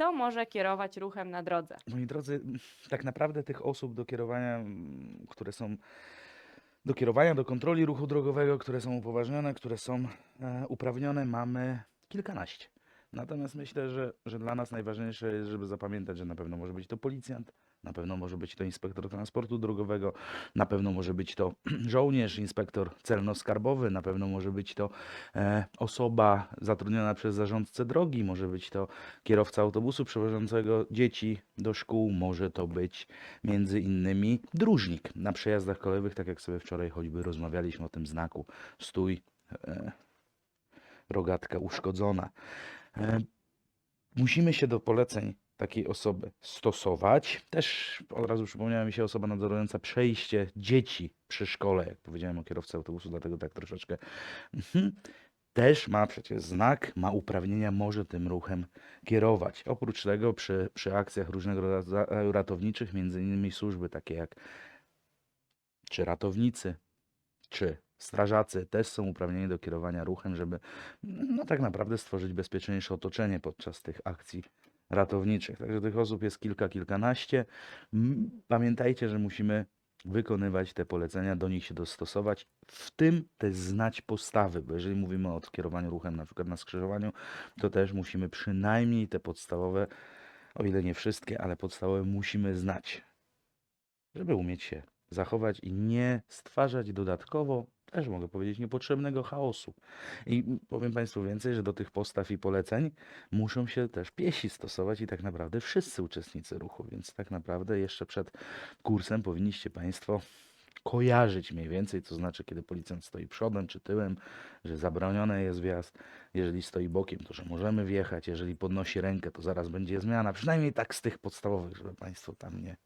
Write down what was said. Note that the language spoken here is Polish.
kto może kierować ruchem na drodze. Moi drodzy, tak naprawdę tych osób do kierowania, mm, które są do kierowania, do kontroli ruchu drogowego, które są upoważnione, które są e, uprawnione, mamy kilkanaście. Natomiast myślę, że, że dla nas najważniejsze jest, żeby zapamiętać, że na pewno może być to policjant, na pewno może być to inspektor transportu drogowego, na pewno może być to żołnierz, inspektor celno-skarbowy, na pewno może być to e, osoba zatrudniona przez zarządcę drogi, może być to kierowca autobusu przewożącego dzieci do szkół, może to być między innymi dróżnik na przejazdach kolejowych, tak jak sobie wczoraj choćby rozmawialiśmy o tym znaku stój, e, rogatka uszkodzona. E, musimy się do poleceń takiej osoby stosować. Też od razu przypomniała mi się osoba nadzorująca przejście dzieci przy szkole, jak powiedziałem o kierowcy autobusu, dlatego tak troszeczkę. Mhm. Też ma przecież znak, ma uprawnienia, może tym ruchem kierować. Oprócz tego przy, przy akcjach różnego rodzaju ratowniczych, między innymi służby takie jak czy ratownicy, czy strażacy też są uprawnieni do kierowania ruchem, żeby no tak naprawdę stworzyć bezpieczniejsze otoczenie podczas tych akcji ratowniczych. Także tych osób jest kilka, kilkanaście. Pamiętajcie, że musimy wykonywać te polecenia, do nich się dostosować, w tym też znać postawy, bo jeżeli mówimy o kierowaniu ruchem na przykład na skrzyżowaniu, to też musimy przynajmniej te podstawowe, o ile nie wszystkie, ale podstawowe musimy znać, żeby umieć się zachować i nie stwarzać dodatkowo, też mogę powiedzieć, niepotrzebnego chaosu. I powiem Państwu więcej, że do tych postaw i poleceń muszą się też piesi stosować i tak naprawdę wszyscy uczestnicy ruchu, więc tak naprawdę jeszcze przed kursem powinniście Państwo kojarzyć mniej więcej, to znaczy kiedy policjant stoi przodem czy tyłem, że zabronione jest wjazd, jeżeli stoi bokiem, to że możemy wjechać, jeżeli podnosi rękę, to zaraz będzie zmiana, przynajmniej tak z tych podstawowych, żeby Państwo tam nie,